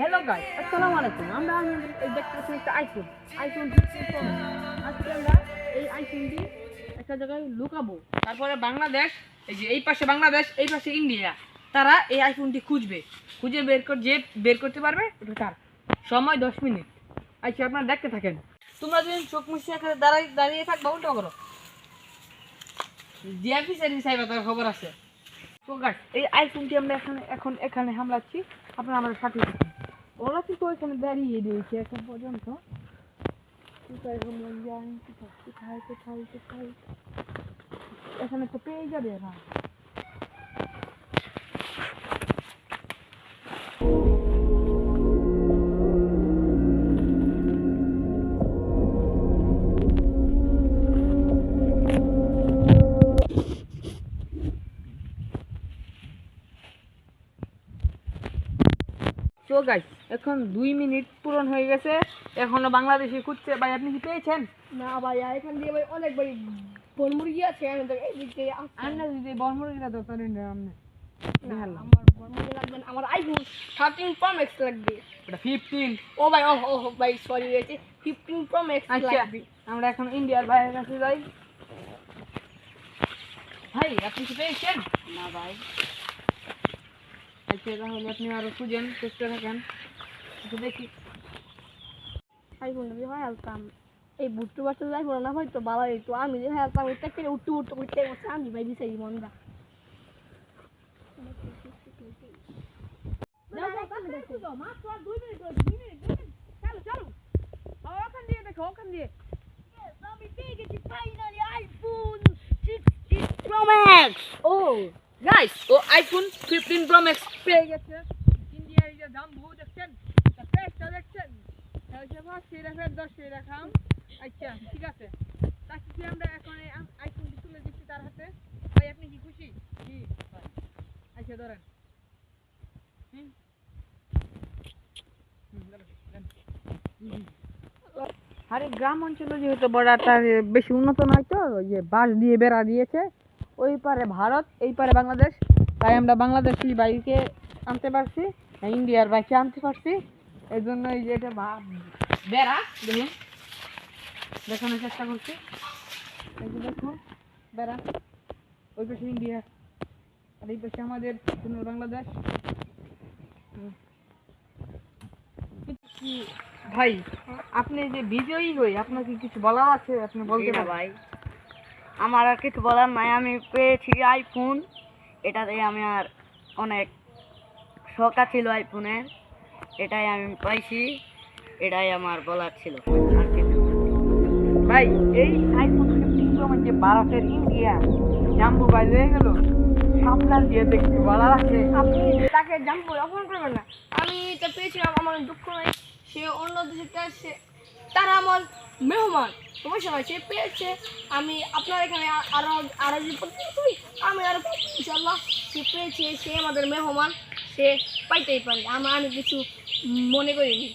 Hello guy আসসালামু আলাইকুম আমরা এই দেখতেছি একটা আইফোন আইফোন আজকে আমরা এই আইফোনটি একটা জায়গায় লুকাবো। তারপরে বাংলাদেশ, এই যে এই পাশে বাংলাদেশ, এই পাশে ইন্ডিয়া। তারা এই আইফোনটি খুঁজবে। খুঁজে বের কর যে বের করতে পারবে তার। সময় দশ মিনিট। আচ্ছা আপনারা দেখতে থাকেন। তোমরা যদি চোখ মুছে এখানে দাঁড়াই দাঁড়িয়ে থাকবা, উল্টো করো। জিআরপি সার্ভিস সাইবার তার খবর আছে। তো গাছ এই আইফোনটি আমরা এখানে এখন এখানে হামলাচ্ছি। আপনারা আমাদের সাথে ওরা কিন্তু ওইখানে দাঁড়িয়ে রয়েছে এখন পর্যন্ত এখানে তো পেয়ে যাবে না তো গাইস এখন দুই মিনিট পূরণ হয়ে গেছে। এখনও বাংলাদেশে খুঁজছে ভাই আপনি কি পেয়েছেন? না ভাই এখান দিয়ে ভাই অনেক ভাই বন মুরগি আছে আমি তো এই দিক দিয়ে আসছি। আর না যদি বর্মরিরা তো তাহলে না। আমার বন মুরগি লাগবে আমার আইফোন থার্টিন প্রো ম্যাক্স লাগবে। ওটা ফিফটিন ও ভাই ও ও ভাই সরি হয়েছে ফিফটিন প্রো ম্যাক্স লাগবে। আমরা এখন ইন্ডিয়ার বাইরের কাছে যাই। ভাই আপনি কি পেয়েছেন? না ভাই। আচ্ছা তাহলে আপনি আরও খুঁজেন চেষ্টা থাকেন আচ্ছা দেখি। যদি হয় হালতাম এই বুট্টু বাচ্চা যাই বলো না হয়তো ভালো হইতো আমি যে হালতাম ওইটা কেটে উঠতে উঠতে উঠতে বসে আমি ভাই দিছে এই মনটা। গাইস ও আইফোন ফিফটিন প্রো ম্যাক্স পেয়ে গেছে ইন্ডিয়ার যে দাম বহু দেখছেন প্রাইসটা দেখছেন তাহলে টাকা দশশো টাকা আচ্ছা ঠিক আছে তাকে কি আমরা এখন আইফোন তুলে দিচ্ছি তার হাতে ভাই আপনি কি খুশি জি ভাই। আচ্ছা ধরেন হুম। আরে গ্রাম অঞ্চলে যেহেতু বর্ডারটা বেশি উন্নত নয় তো ওই যে বাঁশ দিয়ে বেড়া দিয়েছে ওই পারে ভারত, এই পারে বাংলাদেশ। তাই আমরা বাংলাদেশি বাইকে আনতে পারছি ইন্ডিয়ার বাইকে আনতে পারছি। এই জন্য এই যে এটা বেড়া, দেখুন। দেখানোর চেষ্টা করছি। এই যে দেখুন, বেড়া। ওই পাশে ইন্ডিয়া, আর এই পাশে আমাদের বাংলাদেশ। ভাই, আপনি যে বিজয়ী হই, আপনাকে কিছু বলার আছে? আপনি বলতে ভাই। আমার আর কিছু বলার নাই আমি পেয়েছি আইফোন এটাতে আমি আর অনেক শখা ছিল আইফোনের এটাই আমি পাইছি এটাই আমার বলার ছিল। ভাই এই আইফোন ফিফটিন মানে ভারতের ইন্ডিয়া জাম্বু ভাই হয়ে গেল। সামলার দিয়ে দেখতে বলার আছে। আপনি তাকে জাম্প অপমান করবেন না। আমি তো পেয়েছিলাম আমার দুঃখ নাই। সে অন্য দেশে তারা আমার মেহমান সমস্যা সবাই সে পেয়েছে। আমি আপনার এখানে আরও আরও যদি আমি আরও ইনশাল্লাহ সে পেয়েছে, সে আমাদের মেহমান, সে পাইতেই পারে। আমার আমি কিছু মনে করিনি।